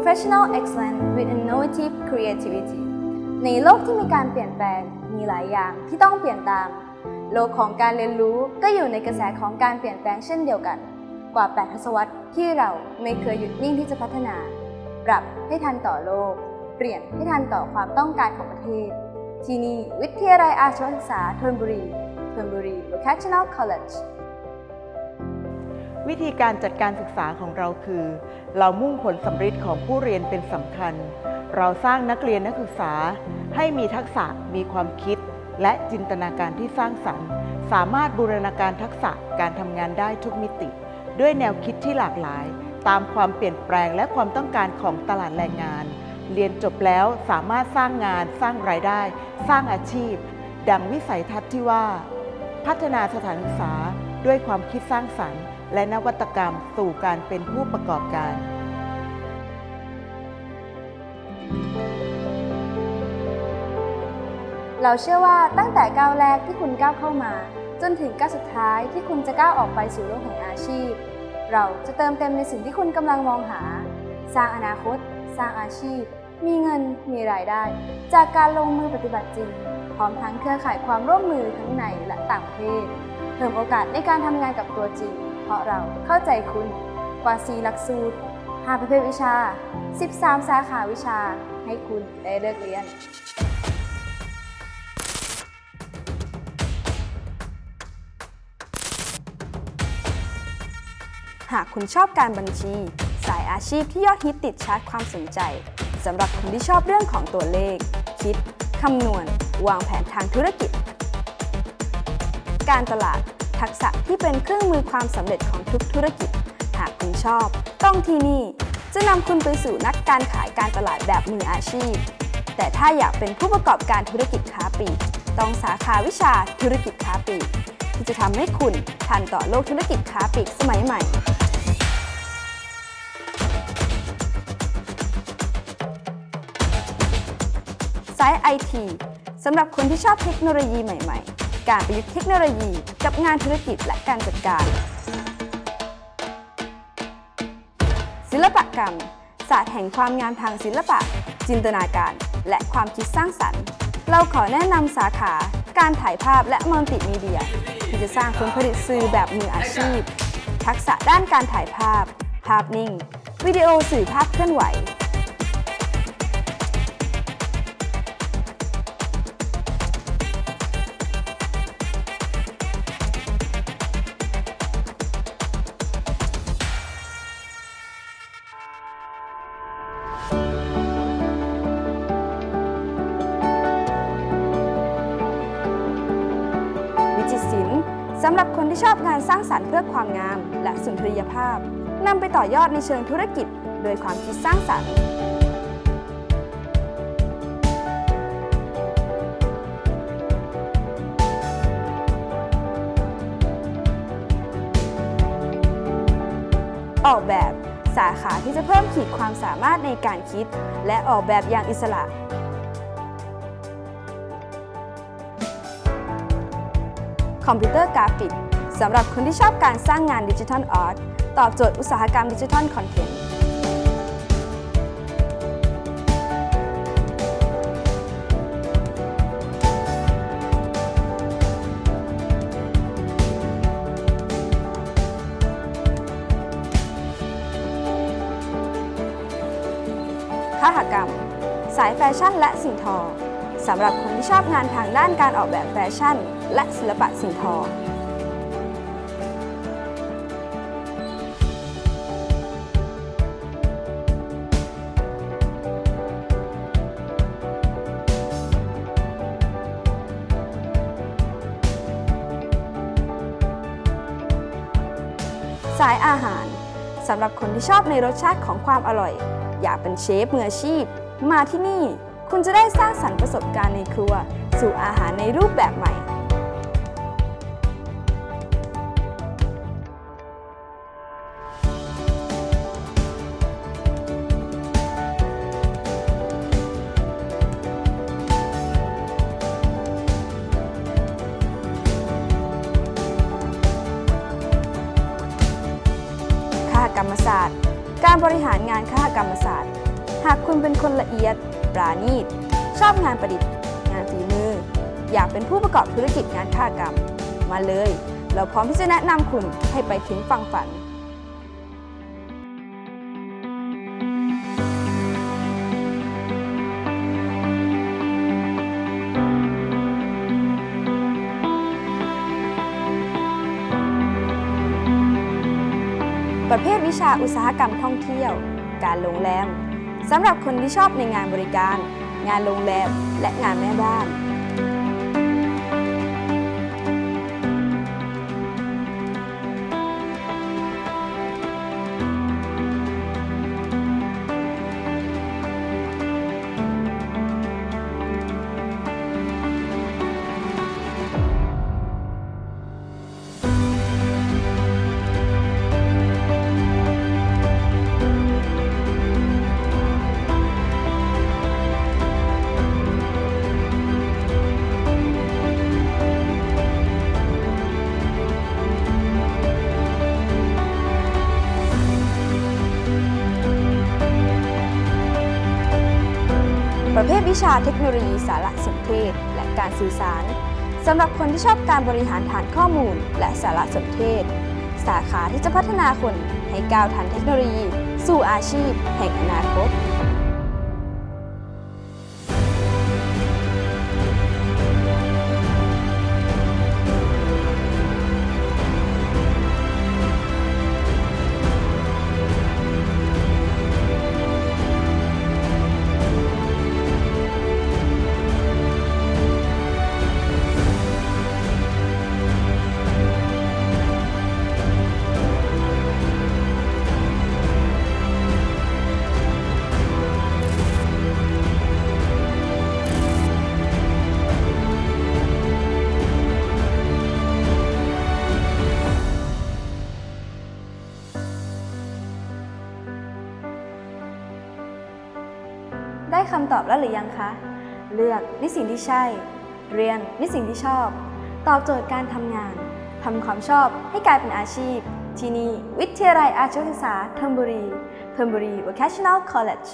Professional Excellence with Innovative Creativity ในโลกที่มีการเปลี่ยนแปลงมีหลายอย่างที่ต้องเปลี่ยนตาม โลกของการเรียนรู้ก็อยู่ในกระแสของการเปลี่ยนแปลงเช่นเดียวกัน กว่า 8 ทศวรรษที่เราไม่เคยหยุดนิ่งที่จะพัฒนา ปรับให้ทันต่อโลก เปลี่ยนให้ทันต่อความต้องการของประเทศ ที่นี่วิทยาลัยอาชีวศึกษาธนบุรีธนบุรี Vocational College วิธีการจัดการศึกษาของเราคือ เรามุ่งผลสำเร็จของผู้เรียนเป็นสำคัญ เราสร้างนักเรียนนักศึกษาให้มีทักษะมีความคิด และจินตนาการที่สร้างสรรค์ สามารถบูรณาการทักษะการทำงานได้ทุกมิติ ด้วยแนวคิดที่หลากหลาย ตามความเปลี่ยนแปลงและความต้องการของตลาดแรงงาน เรียนจบแล้วสามารถสร้างงาน สร้างรายได้ สร้างอาชีพ ดังวิสัยทัศน์ที่ว่า พัฒนาสถานศึกษาด้วยความคิดสร้างสรรค์ และนวัตกรรมสู่การเป็นผู้ประกอบการ เราเชื่อว่าตั้งแต่ก้าวแรกที่คุณก้าวเข้ามา จนถึงก้าวสุดท้ายที่คุณจะก้าวออกไปสู่โลกแห่งอาชีพ เราจะเติมเต็มในสิ่งที่คุณกำลังมองหา สร้างอนาคต สร้างอาชีพ มีเงินมีรายได้ จากการลงมือปฏิบัติจริงพร้อมทั้งเครือข่ายความร่วมมือทั้งในและต่างประเทศเพิ่มโอกาสในการทำงานกับตัวจริง เพราะเราเข้าใจคุณกว่า 4 หลักสูตร 5 ประเภทวิชา 13 สาขาวิชา ให้คุณได้เลือกเรียน หากคุณชอบการบัญชี สายอาชีพที่ยอดฮิตติดชาร์ตความสนใจสำหรับคนที่ชอบเรื่องของตัวเลข คิด คำนวณ วางแผนทางธุรกิจ การตลาด ทักษะที่เป็นเครื่องมือความสำเร็จของทุกธุรกิจ หากคุณชอบ ต้องที่นี่จะนำคุณไปสู่นักการขายการตลาดแบบมืออาชีพ แต่ถ้าอยากเป็นผู้ประกอบการธุรกิจค้าปลีกต้องสาขาวิชาธุรกิจค้าปลีกที่จะทำให้คุณทันต่อโลกธุรกิจค้าปลีกสมัยใหม่สายไอทีสำหรับคนที่ชอบเทคโนโลยีใหม่ ๆ การประยุกต์เทคโนโลยี กับงานธุรกิจและการจัดการ ศิลปกรรม ศาสตร์แห่งความงามทางศิลปะ จินตนาการ และความคิดสร้างสรรค์ เราขอแนะนำสาขาการถ่ายภาพและมัลติมีเดีย ที่จะสร้างผลผลิตสื่อแบบมืออาชีพ ทักษะด้านการถ่ายภาพ ภาพนิ่ง วิดีโอสื่อภาพเคลื่อนไหว จิตศิลป์สำหรับคนที่ชอบงานสร้างสรรค์เพื่อความงามและสุนทรียภาพนำไปต่อยอดในเชิงธุรกิจ โดยความคิดสร้างสรรค์ออกแบบสาขาที่จะเพิ่มขีดความสามารถในการคิด และออกแบบอย่างอิสระ คอมพิวเตอร์กราฟิกสำหรับคนที่ชอบการสร้างงานดิจิทัลอาร์ตตอบโจทย์อุตสาหกรรมดิจิทัลคอนเทนต์คหกรรม สายแฟชั่นและสิ่งทอ สำหรับคนที่ชอบงานทางด้านการออกแบบแฟชั่น และศิลปะสิ่งทอสายอาหารสำหรับคนที่ชอบในรสชาติของความอร่อย อยากเป็นเชฟมืออาชีพ มาที่นี่ คุณจะได้สร้างสรรค์ประสบการณ์ในครัว สู่อาหารในรูปแบบใหม่คหกรรมศาสตร์ การบริหารงานคหกรรมศาสตร์ากคุณเป็นคนละเอียด ปราณีต ชอบงานประดิษฐ์ งานฝีมือ อยากเป็นผู้ประกอบธุรกิจงานค้ากรรม มาเลย เราพร้อมที่จะแนะนำคุณให้ไปถึงฝั่งฝันประเภทวิชาอุตสาหกรรมท่องเที่ยว การโรงแรม สำหรับคนที่ชอบในงานบริการ งานโรงแรม และงานแม่บ้าน ประเภทวิชาเทคโนโลยีสารสนเทศ และการสื่อสารสำหรับคนที่ชอบการบริหารฐานข้อมูล และสารสนเทศ สาขาที่จะพัฒนาคนให้ก้าวทันเทคโนโลยี สู่อาชีพแห่งอนาคต ได้คำตอบแล้วหรือยังคะ เลือกในสิ่งที่ใช่ เรียนในสิ่งที่ชอบ ตอบโจทย์การทำงานทำความชอบให้กลายเป็นอาชีพ ที่นี่วิทยาลัยอาชีวศึกษาธนบุรีธนบุรี Vocational College